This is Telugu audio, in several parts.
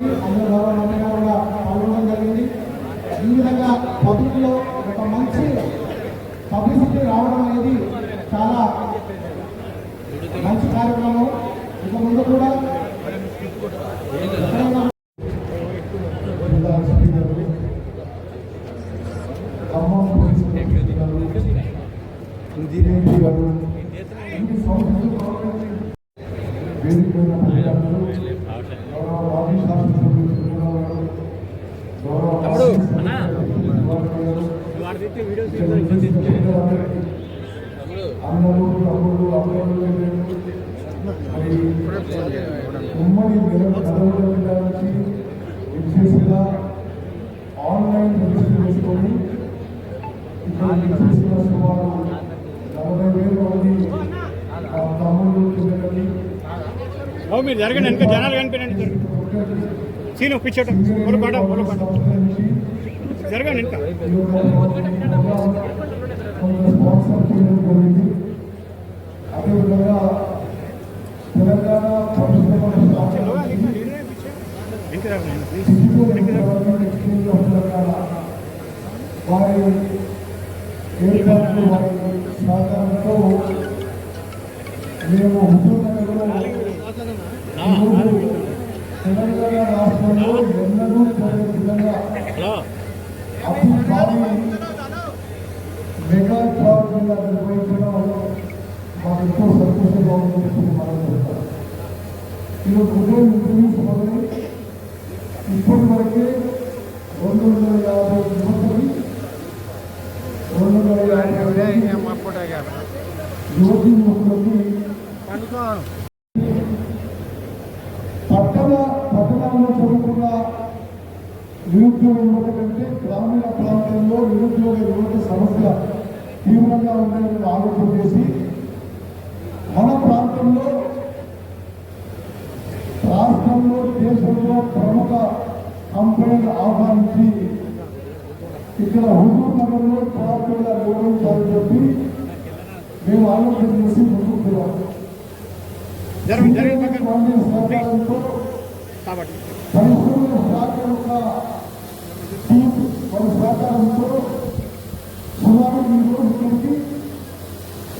అందరూ గౌరవ కూడా పాల్గొనడం జరిగింది ఈ విధంగా పబ్లిక్ ఒక మంచి పబ్లిసిటీ రావడం అనేది చాలా మంచి కార్యక్రమం ఇక ముందు కూడా ఎక్కడైనా గారు, అన్నలు తమ్ముళ్ళు అమ్మలు చెల్లెళ్ళు, మరి ఉమ్మడి నుంచి విచ్చేసిన ఆన్లైన్ రిజిస్టర్ చేసుకొని ఇక్కడ విచ్చేసిన సుమారు నలభై వేల మంది తమ్ముళ్ళు బాబు మీరు జరగండి వెనక జనాలు కనిపించండి సీను పిచ్చట పొలపాట పొలపాట జరగండి వెనక. అదేవిధంగా తెలంగాణ ప్రభుత్వం వారి పట్టణ పట్టణంలో చదువుకున్న నిరుద్యోగ యువత కంటే గ్రామీణ ప్రాంతంలో నిరుద్యోగ యువత సమస్య తీవ్రంగా ఉందని ఆలోచన చేసి మన ప్రాంతంలో రాష్ట్రంలో దేశంలో ప్రముఖ కంపెనీలు ఆహ్వానించి ఇక్కడ హుజూర్ నగర్లో ప్రాంతంగా నిర్వహించాలని చెప్పి మేము ఆలోచన చేసి ముందుకు వెళ్ళాం. జరగండి జరగండి పక్కన కాంగ్రెస్ సహకారంతో కాబట్టి పరిశ్రమల శాఖ యొక్క టీం వారి సహకారంతో సుమారు ఈ రోజు ఇక్కడికి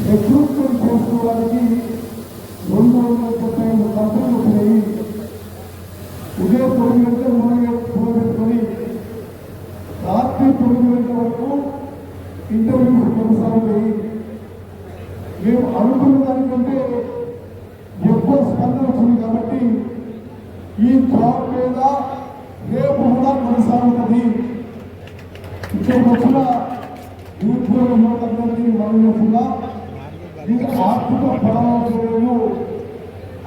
రిక్రూట్మెంట్ చేసుకోవడానికి రెండు వందల ముప్పై ఐదు కంపెనీలు వచ్చినాయి ఉదయం తొమ్మిది గంటల మూడు పూల పెట్టుకొని రాత్రి తొమ్మిది గంటల వరకు ఇంటర్వ్యూస్ కొనసాగుతాయి మేము అనుకున్న దానికంటే ఎక్కువ స్పందన వచ్చింది కాబట్టి ఈ జాబ్ మీద రేపు కూడా కొనసాగుతుంది ఇక్కడికి వచ్చిన నిరుద్యోగ యువతందరికీ మనం చేస్తున్నా ఇది ఆర్థిక పరమావసరాలు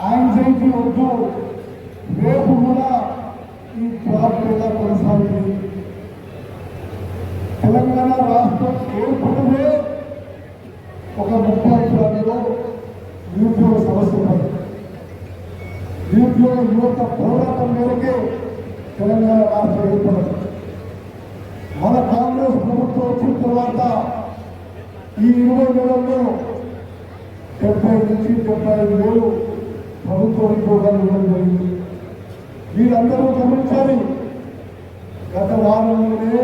యాంగ్జైటీ వద్దు రేపు కూడా ఈ జాబ్ కొనసాగింది. తెలంగాణ రాష్ట్రం ఏర్పడితే ఒక ముప్పై ఐదు నిరుద్యోగ సమస్య పై నిరుద్యోగ యువత పోరాటం మేరకే తెలంగాణ రాష్ట్రం ఏర్పడదు. మన కాంగ్రెస్ ప్రభుత్వం వచ్చిన తర్వాత ఈ ఇరవై నెలల్లో డెబ్బై నుంచి డెబ్బై ఐదు వేలు ప్రభుత్వ ఉద్యోగాలు ఇవ్వడం జరిగింది. మీరందరూ గమనించాలి. గత వారంలోనే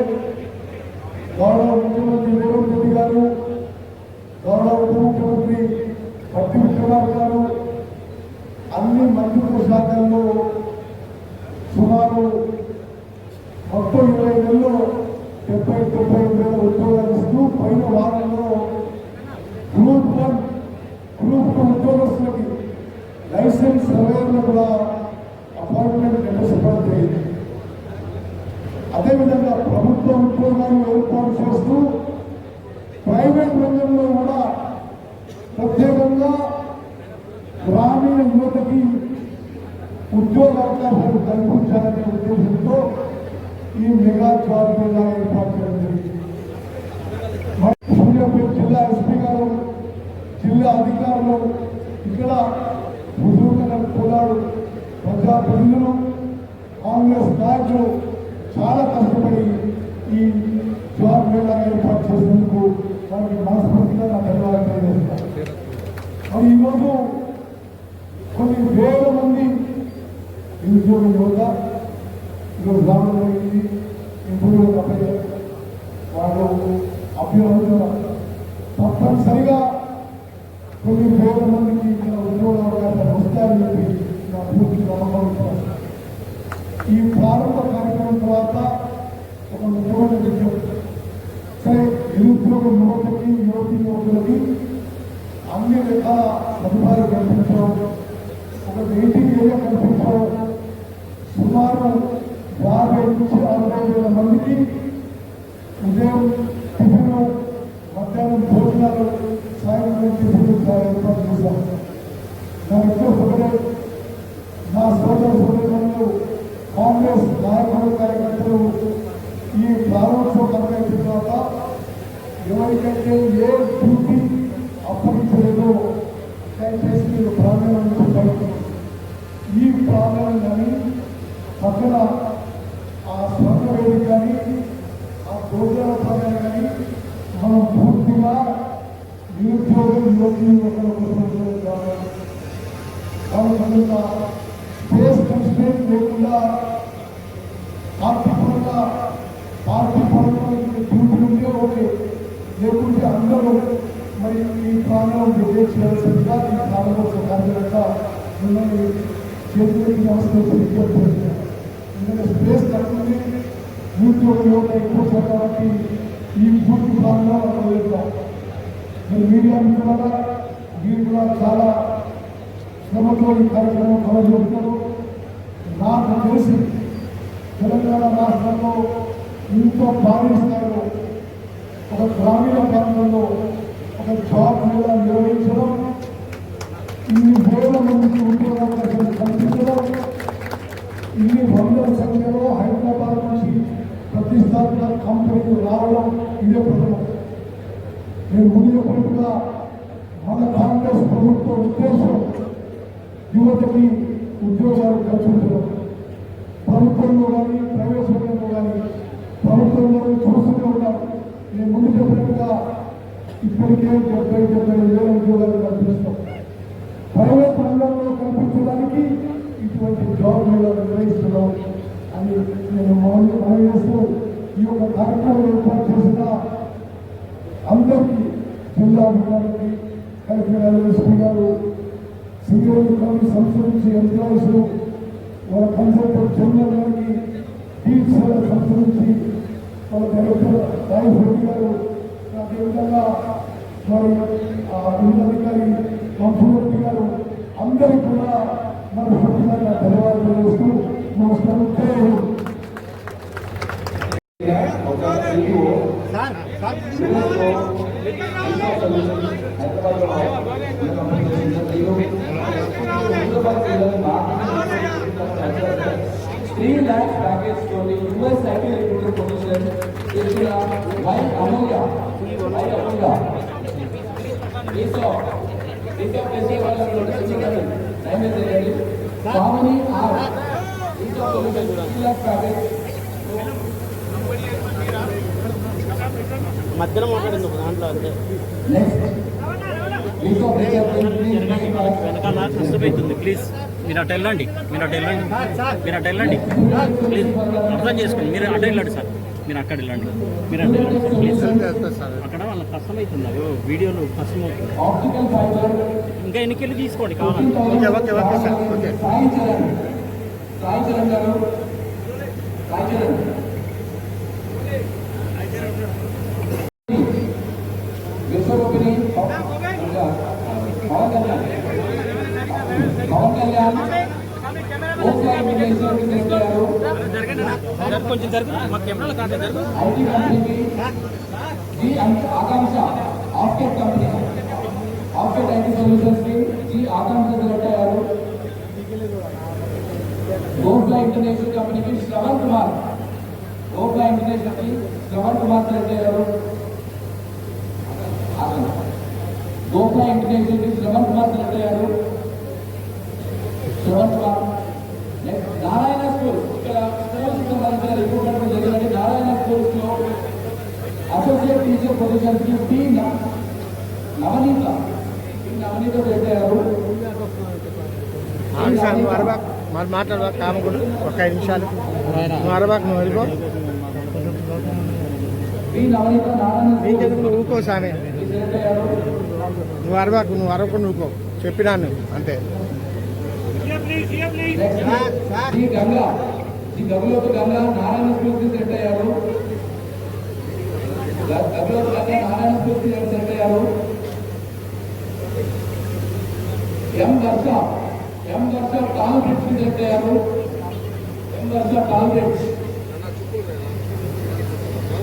గౌరవ ముఖ్యమంత్రి రేవంత్ రెడ్డి గారు గౌరవ ఉప ముఖ్యమంత్రి పట్టి విశ్వనాథ్ గారు అన్ని మంత్రిత్వ శాఖల్లో సుమారు మొత్తం ఇరవై నెలల్లో డెబ్బై డెబ్బై వేల ఉద్యోగాలు ఇస్తూ పైన వారంలో గ్రూప్ వన్ గ్రూప్ టూ ఉద్యోగస్తులకి లైసెన్స్ సర్వేర్లు కూడా అపాయింట్మెంట్ లెటర్స్ ఇవ్వడం జరిగింది అదేవిధంగా ప్రభుత్వ ఉద్యోగాలు ఏర్పాటు చేస్తూ ప్రైవేట్ రంగంలో కూడా ప్రత్యేకంగా గ్రామీణ యువతకి ఉద్యోగ అవకాశాలు కల్పించాలనే ఉద్దేశంతో ఈ మెగా జాబ్ మేళా ఏర్పాటు చేయడం. జరిగింది సూర్యాపేట జిల్లా ఎస్పీ గారు జిల్లా అధికారులు ఇక్కడ హుజూర్ హుజూర్నగర్ కులాలు ప్రజాప్రతినిధులు కాంగ్రెస్ నాయకులు చాలా కష్టపడి ఈ జాబ్ మేళా ఏర్పాటు చేసినందుకు వారికి మనస్ఫూర్తిగా నా ధన్యవాదాలు తెలియజేస్తాను మరి ఈరోజు కొన్ని వేల మంది నిరుద్యోగ యువత ఈరోజు రావడం జరిగింది ఇంటర్వ్యూ అబ్బాయి వాళ్ళు అభ్యర్థులు తప్పనిసరిగా కొన్ని వేల మందికి ఇక్కడ ఉద్యోగ అవకాశాలు వస్తాయని చెప్పి నా పూర్తి నమ్మకం ఉంది. ఈ ప్రారంభ కార్యక్రమం తర్వాత ఒక ముఖ్యమైన విషయం సరే నిరుద్యోగ యువతకి యువతి యువకులకి అన్ని రకాల సదుపాయాలు కల్పించడం perdeu మిమ్మల్ని చేతులకి నమస్కరించి ఎందుకంటే స్పేస్ తగ్గుతుంది నిరుద్యోగ ఎక్కువ కాబట్టి ఈ పూర్తి ప్రాంగణంలో మనం వెళ్తాం. మీరు మీడియా మిత్రుల మీరు కూడా చాలా శ్రమతో ఈ కార్యక్రమం కవర్ చేస్తున్నారు. నాకు తెలిసి తెలంగాణ రాష్ట్రంలో ఇంత భారీ స్థాయిలో ఒక గ్రామీణ ప్రాంతంలో ఒక జాబ్ మీద నిర్వహించడం ఇన్ని వేల మందికి ఉద్యోగ అవకాశాలు ఇన్ని వందల సంఖ్యలో హైదరాబాద్ నుంచి ప్రతిష్టాత్మక కంపెనీలు రావడం ఇదే ప్రథమం నేను ముందు చెప్పినట్టుగా మన కాంగ్రెస్ ప్రభుత్వ ఉద్దేశం యువతకి ఉద్యోగాలు కల్పించడం ప్రభుత్వంలో కానీ ప్రైవేట్ రంగంలో కానీ ప్రభుత్వంలో చూస్తూనే ఉన్నారు నేను ముందు చెప్పినట్టుగా ఇప్పటికే డెబ్బై డెబ్బై వేల ఉద్యోగాలు కల్పిస్తాం ప్రైవేట్ రంగంలో కల్పించడానికి ఇటువంటి జాబ్ మేళాలు నిర్వహిస్తున్నాం అని నేను మౌన్ మనం చేస్తూ ఈ యొక్క కార్యక్రమం ఏర్పాటు చేసిన అందరికీ జిల్లా అధికారులకి కలెక్టర్ ఎస్పీ గారు సింగరేణి కమిటీ సంస్థ ఎంప్లాయీస్ వాళ్ళ కన్సల్టెంట్ జనరల్ గారికి టీచర్ల సంస్కరించి నుంచి వాళ్ళ డైరెక్టర్ రాయస్ రెడ్డి గారు అదేవిధంగా మరి ఆ ఉన్నతాధికారి గారు అందరూ కూడా మన సభ్యులుగా ధన్యవాదాలు చేస్తూ నమస్కారం త్రీ హింద్. ఒక CEO సార్ సార్ యూరోప్లో మధ్యలో మాట్లాడింది ఒక దాంట్లో అంతే. Next. Is of వెనకాల కష్టమవుతుంది ప్లీజ్ మీరు అటు వెళ్ళండి మీరు అటు వెళ్ళండి మీరు అటు వెళ్ళండి. ప్లీజ్ అర్థం చేసుకోండి మీరు అటు వెళ్ళండి సార్. మీరు అక్కడ వెళ్ళండి మీరు అటు వెళ్ళండి సార్. ప్లీజ్ అక్కడ వాళ్ళకి కష్టమవుతుంది అయ్యో వీడియోలు కష్టమవుతుంది. optical fiber. ఇంకా ఎన్నికెళ్ళి తీసుకోండి కావాలంటే. Okay okay okay sir. Okay. కి జీ ఆకాంక్ష సెలెక్ట్ అయ్యారు గోఫ్లా ఇంటర్నేషనల్ కంపెనీకి శ్రవణ్ కుమార్. గోఫ్లా ఇంటర్నేషనల్కి శ్రవణ్ కుమార్ సెలెక్ట్ అయ్యారు గోఫ్లా ఇంటర్నేషనల్కి శ్రవణ్ కుమార్ సెలెక్ట్ అయ్యారు శ్రవణ్ కుమార్ నెక్స్ట్ నారాయణ స్కూల్ ఇక్కడ స్కూల్స్ సంబంధించిన రిక్రూట్మెంట్ జరిగినది నారాయణ స్కూల్స్లో అసోసియేట్ టీచర్ పొజిషన్కి టీ న- నవనీత టీ నవనీత సెలెక్ట్ అయ్యారు అవును సార్ నువ్వు అరవా మరి మాట్లాడవా? కామగుడు ఒక ఐదు నిమిషాలు. నువ్వు నువ్వు వెళ్ళిపో. నీకెందుకు నువ్వు ఊకో సామె నువ్వు అరబాకు నువ్వు అరవకుండా ఊకో చెప్పినాను అంతే. గంగా గంగా నారాయణ స్ఫూర్తి సెట్ అయ్యారు. గంగా నారాయణ స్ఫూర్తి సెట్ అయ్యారు. ఎం వర్ష? M Varsha tall bridge set అయ్యారు M Varsha tall bridge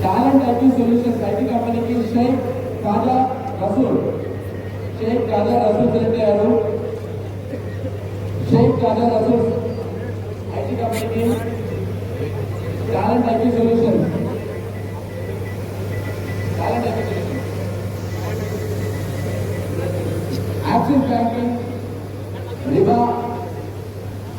talent IT solutions IT కంపెనీకి షేక్ కాజా రసూల్ షేక్ కాజా రసూల్ సెలెక్ట్ అయ్యారు షేక్ కాజా రసూల్ ఐటీ కంపెనీకి talent IT solutions talent IT solutions Axis banking రిబా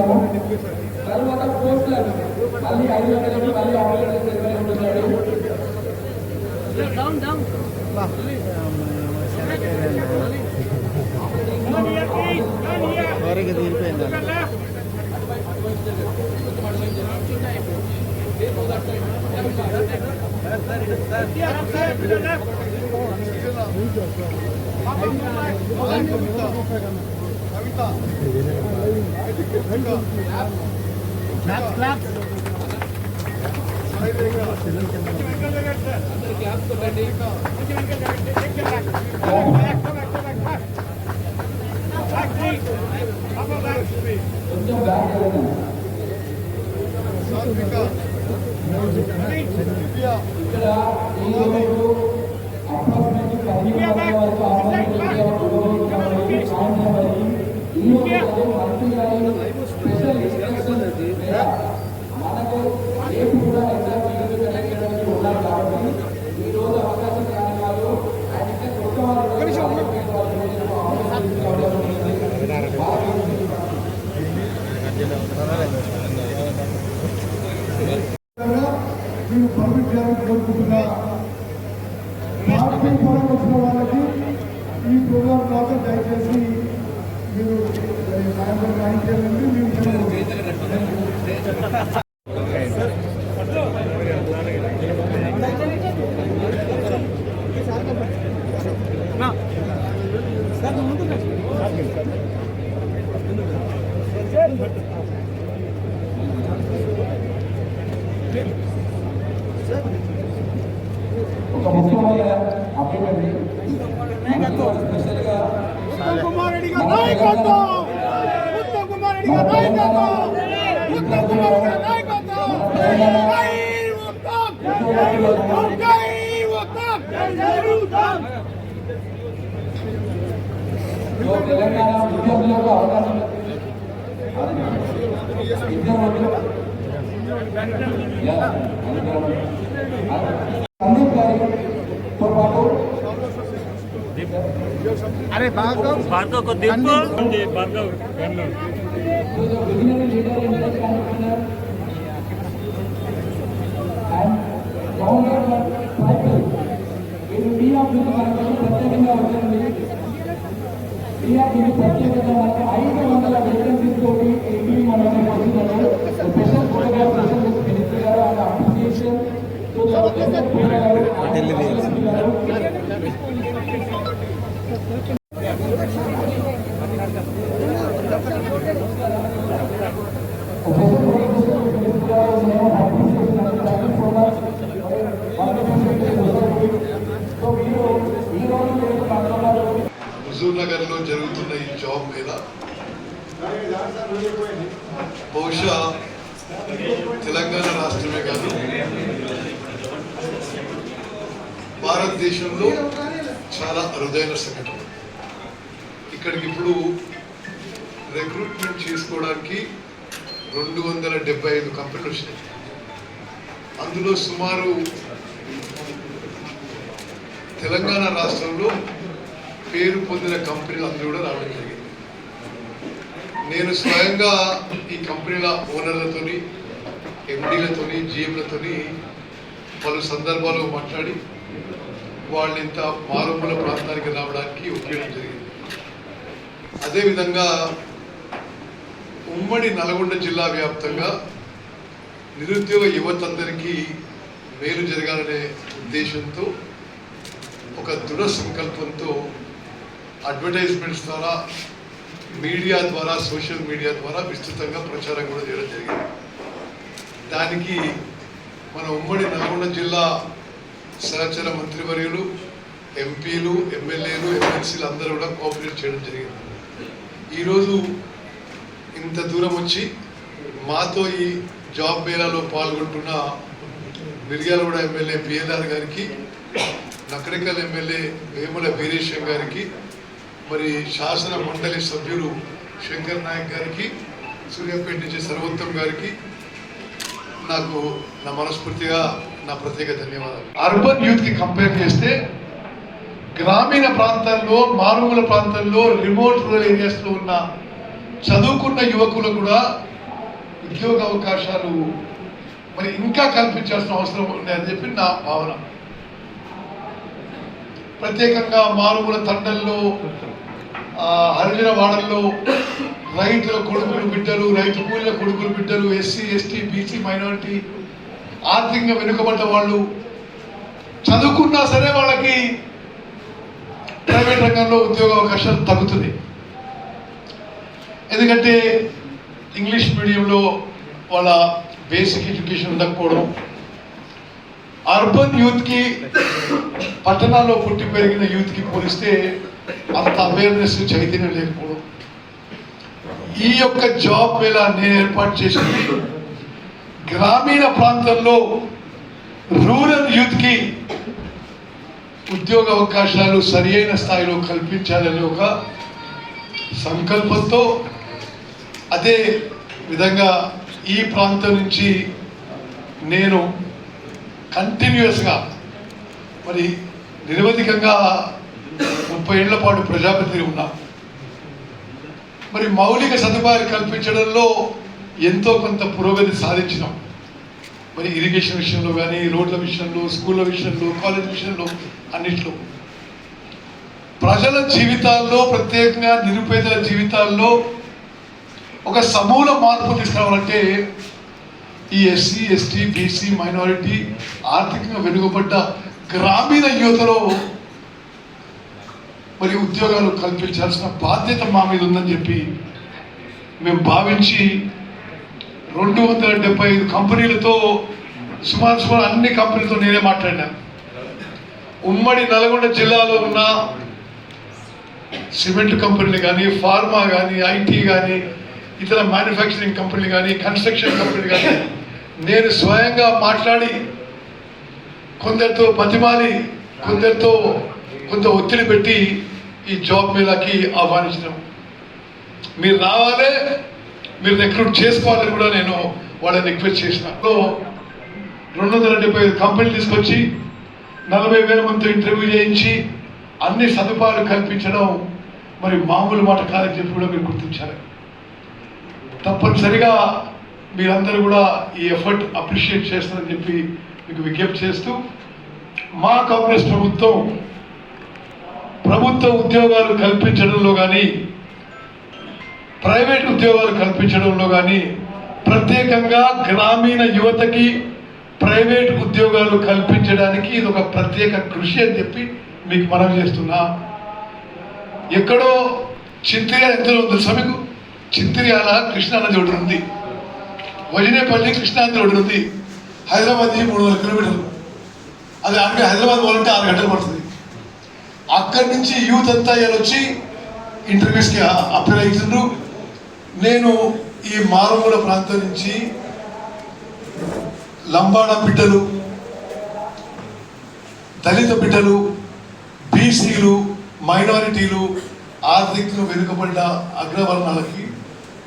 మాట్లాడుతున్నాము తర్వాత పోస్టర్ మళ్ళీ ఐదు వందలకి మళ్ళీ ఆన్లైన్ చేసి ఉంటున్నాడు ఎవరికి తీరిపోయింది కొంచెం Africa. ఈ అదే మంత్రి స్పెషల్ ఇన్స్ట్రక్షన్ మనకు రేపు కూడా ఎగ్జామ్ చేయడానికి ఉన్నారు కాబట్టి ఈ రోజు అవకాశం కాని వాళ్ళు అయితే కొత్త వాళ్ళు మీరు చేయాలని కోరుకుంటున్నా పార్టీ పరం వచ్చిన వాళ్ళకి ఈ ప్రోగ్రాం ద్వారా దయచేసి మీరు ఒక ముఖ్యమైన అండి స్పెషల్గా నాయకత్వం. తెలంగాణ ఉద్యోగులకు అవకాశం సందీప్ గారితో పాటు అరే Bhargav. Bhargav Delhi a visionary leader in this entrepreneur and founder of Cycle. ఇది టీఆఫ్ నుంచి మనకు ప్రత్యేకంగా వచ్చింది టీఆఫ్ నుంచి ప్రత్యేకంగా మనకు ఐదు వందల వేకెన్సీస్ తోటి ఏపీ మనకు వచ్చిందండి special photograph session with minister గారు అండ్ అప్లికేషన్ టు ద గారు హుజూర్ నగర్లో జరుగుతున్న ఈ జాబ్ మీద బహుశా తెలంగాణ రాష్ట్రమే కాదు. భారతదేశంలో చాలా అరుదైన సంఘటన. ఇక్కడికి ఇప్పుడు రిక్రూట్మెంట్ చేసుకోవడానికి రెండు వందల డెబ్బై ఐదు కంపెనీలు వచ్చినాయి. అందులో సుమారు తెలంగాణ రాష్ట్రంలో పేరు పొందిన కంపెనీలు అందరూ కూడా రావడం నేను స్వయంగా ఈ కంపెనీల ఓనర్లతోని ఎండీలతోని జీఎంలతోని పలు సందర్భాల్లో మాట్లాడి వాళ్ళు ఇంత మారుమూల ప్రాంతానికి రావడానికి ఉపయోగం జరిగింది. అదేవిధంగా ఉమ్మడి నల్గొండ జిల్లా వ్యాప్తంగా నిరుద్యోగ యువతందరికీ మేలు జరగాలనే ఉద్దేశంతో ఒక దృఢ సంకల్పంతో అడ్వర్టైజ్మెంట్స్ ద్వారా మీడియా ద్వారా సోషల్ మీడియా ద్వారా విస్తృతంగా ప్రచారం కూడా చేయడం జరిగింది. దానికి మన ఉమ్మడి నల్గొండ జిల్లా సహచర మంత్రివర్యులు ఎంపీలు ఎమ్మెల్యేలు ఎమ్మెల్సీలు అందరూ కూడా కోఆపరేట్ చేయడం జరిగింది. ఈరోజు ఇంత దూరం వచ్చి మాతో ఈ జాబ్ మేళాలో పాల్గొంటున్న మిర్యాలగూడ ఎమ్మెల్యే పిఎల్ఆర్ గారికి నకరికల్ ఎమ్మెల్యే వేముల వీరేశం గారికి మరి శాసన మండలి సభ్యులు శంకర్ నాయక్ గారికి సూర్యాపేట నుంచి సర్వోత్తమ్ గారికి నాకు నా మనస్ఫూర్తిగా నా ప్రత్యేక ధన్యవాదాలు. అర్బన్ యూత్కి కంపేర్ చేస్తే గ్రామీణ ప్రాంతాల్లో మారుమూల ప్రాంతాల్లో రిమోట్ రూరల్ ఏరియాస్లో ఉన్న చదువుకున్న యువకులు కూడా ఉద్యోగ అవకాశాలు మరి ఇంకా కల్పించాల్సిన అవసరం ఉంది అని చెప్పి నా భావన. ప్రత్యేకంగా మారుమూల తండల్లో హరిజన వాడల్లో రైతుల కొడుకులు బిడ్డలు రైతు కూలీల కొడుకులు బిడ్డలు ఎస్సీ ఎస్టీ బీసీ మైనారిటీ ఆర్థికంగా వెనుకబడ్డ వాళ్ళు చదువుకున్నా సరే వాళ్ళకి ప్రైవేట్ రంగంలో ఉద్యోగ అవకాశాలు తగ్గుతుంది. ఎందుకంటే ఇంగ్లీష్ మీడియంలో వాళ్ళ బేసిక్ ఎడ్యుకేషన్ ఉండకపోవడం అర్బన్ యూత్కి పట్టణాల్లో పుట్టి పెరిగిన యూత్కి పోలిస్తే అంత అవేర్నెస్ చైతన్యం లేకపోవడం. ఈ యొక్క జాబ్ వేళ నేను ఏర్పాటు చేసింది గ్రామీణ ప్రాంతంలో రూరల్ యూత్కి ఉద్యోగ అవకాశాలు సరి అయిన స్థాయిలో కల్పించాలనే ఒక సంకల్పంతో అదే విధంగా ఈ ప్రాంతం నుంచి నేను కంటిన్యూస్గా మరి నిరవధికంగా ముప్పై ఏళ్ళ పాటు ప్రజాపతి ఉన్నా. మరి మౌలిక సదుపాయాలు కల్పించడంలో ఎంతో కొంత పురోగతి సాధించినాం. మరి ఇరిగేషన్ విషయంలో కానీ రోడ్ల విషయంలో స్కూళ్ళ విషయంలో కాలేజ్ విషయంలో అన్నిట్లో. ప్రజల జీవితాల్లో ప్రత్యేకంగా నిరుపేదల జీవితాల్లో ఒక సమూల మార్పు తీసుకురావాలంటే ఈ ఎస్సీ ఎస్టీ బీసీ మైనారిటీ ఆర్థికంగా వెనుకబడ్డ గ్రామీణ యువతలో మరి ఉద్యోగాలు కల్పించాల్సిన బాధ్యత మా మీద ఉందని చెప్పి మేము భావించి రెండు వందల డెబ్బై ఐదు కంపెనీలతో సుమారు సుమారు అన్ని కంపెనీలతో నేనే మాట్లాడినా. ఉమ్మడి నల్గొండ జిల్లాలో ఉన్న సిమెంట్ కంపెనీలు కానీ ఫార్మా కానీ ఐటీ కానీ ఇతర మ్యానుఫ్యాక్చరింగ్ కంపెనీలు కానీ కన్స్ట్రక్షన్ కంపెనీలు కానీ నేను స్వయంగా మాట్లాడి కొందరితో బతిమాలి కొందరితో కొంత ఒత్తిడి పెట్టి ఈ జాబ్ మేళాకి ఆహ్వానించినాం. మీరు రావాలి మీరు రిక్రూట్ చేసుకోవాలని కూడా నేను వాళ్ళని రిక్వెస్ట్ చేసిన. సో రెండు వందల డెబ్బై ఐదు కంపెనీలు తీసుకొచ్చి నలభై వేల మందితో ఇంటర్వ్యూ చేయించి అన్ని సదుపాయాలు కల్పించడం మరి మామూలు మాట కాదని చెప్పి కూడా మీరు గుర్తించాలి. తప్పనిసరిగా మీరందరూ కూడా ఈ ఎఫర్ట్ అప్రిషియేట్ చేస్తారని చెప్పి మీకు విజ్ఞప్తి చేస్తూ మా కాంగ్రెస్ ప్రభుత్వం ప్రభుత్వ ఉద్యోగాలు కల్పించడంలో కానీ ప్రైవేట్ ఉద్యోగాలు కల్పించడంలో కానీ ప్రత్యేకంగా గ్రామీణ యువతకి ప్రైవేట్ ఉద్యోగాలు కల్పించడానికి ఇది ఒక ప్రత్యేక కృషి అని చెప్పి మీకు మనం చేస్తున్నా. ఎక్కడో చింతిరి ఎంతలో ఉంది తెలుసా మీకు? అలా కృష్ణా నది ఒకటి ఉంది. వజినేపల్లి కృష్ణా ఒకటి ఉంది హైదరాబాద్ మూడు వందల కిలోమీటర్లు. అది ఆమె హైదరాబాద్ పోవాలంటే ఆరు గంటలు పడుతుంది. అక్కడి నుంచి యూత్ అంతా ఇలా వచ్చి ఇంటర్వ్యూస్కి అప్లై అవుతుండ్రు. నేను ఈ మారుమూల ప్రాంతం నుంచి లంబాడ బిడ్డలు దళిత బిడ్డలు బీసీలు మైనారిటీలు ఆర్థికంగా వెనుకబడ్డ అగ్రవర్ణాలకి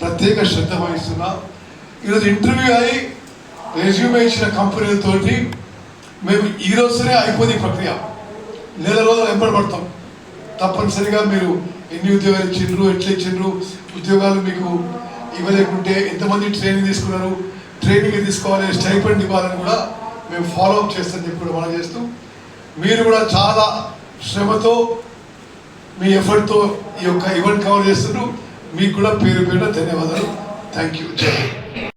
ప్రత్యేక శ్రద్ధ వహిస్తున్నా. ఈరోజు ఇంటర్వ్యూ అయ్యి రెజ్యూమ్ ఇచ్చిన కంపెనీలతోటి మేము ఈ రోజునే అయిపోయింది ప్రక్రియ. నెల రోజులు వెంబడబడతాం తప్పనిసరిగా మీరు ఎన్ని ఉద్యోగాలు ఇచ్చిండ్రు ఎట్లా ఇచ్చిండ్రు ఉద్యోగాలు మీకు ఇవ్వలేకుంటే ఎంతమంది ట్రైనింగ్ తీసుకున్నారు ట్రైనింగ్ తీసుకోవాలి స్టైపెండ్ ఇవ్వాలని కూడా మేము ఫాలో అప్ చేస్తామని చెప్పి కూడా మనం చేస్తూ మీరు కూడా చాలా శ్రమతో మీ ఎఫర్ట్తో ఈ యొక్క ఈవెంట్ కవర్ చేస్తున్నారు. మీకు కూడా పేరు పేరు ధన్యవాదాలు. Thank you